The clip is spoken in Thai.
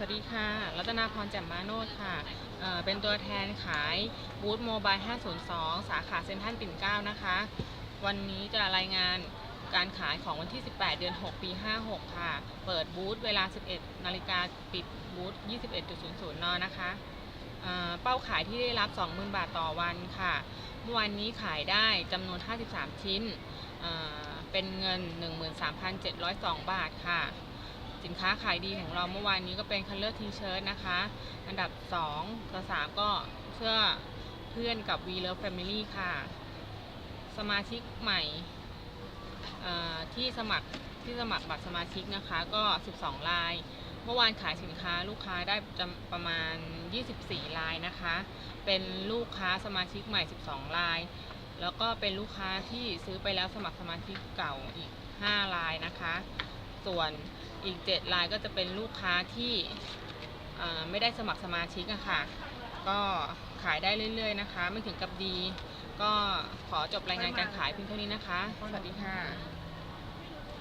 สวัสดีค่ะ รัตนาพรแจ่มมาโนดค่ะเเป็นตัวแทนขายบูธโมบาย 502 สาขาเซ็นทรัลปิ่นเกล้านะคะ วันนี้จะรายงานการขายของวันที่ 18 เดือน 6 ปี 56 ค่ะ เปิดบูธเวลา 11 นาฬิกาปิดบูธ 21.00 น นะคะเเป้าขายที่ได้รับ 20,000 บาทต่อวันค่ะ เมื่อวานนี้ขายได้จำนวน 53 ชิ้นเเป็นเงิน 13,702 บาทค่ะ สินค้าขายดีของเราเมื่อวานนี้ก็เป็นคัลเลอร์ทีเชิ t นะคะ อันดับ2ต่อ3ก็เสื้อเพื่อนกับ We Love Family ค่ะ สมาชิกใหม่ที่สมัครที่สมัครบัตรสมาชิกนะคะก็ 12 ลาย เมื่อวานขายสินค้าลูกค้าได้ประมาณ 24 ลายนะคะ เป็นลูกค้าสมาชิกใหม่ 12 ลาย แล้วก็เป็นลูกค้าที่ซื้อไปแล้วสมัครสมาชิกเก่าอีก 5 ลายนะคะ ส่วนอีก 7 ลายก็จะเป็นลูกค้าที่ไม่ได้สมัครสมาชิกอะค่ะ ก็ขายได้เรื่อยๆนะคะ ไม่ถึงกับดี ก็ขอจบรายงานการขายเพียงเท่านี้นะคะ สวัสดีค่ะ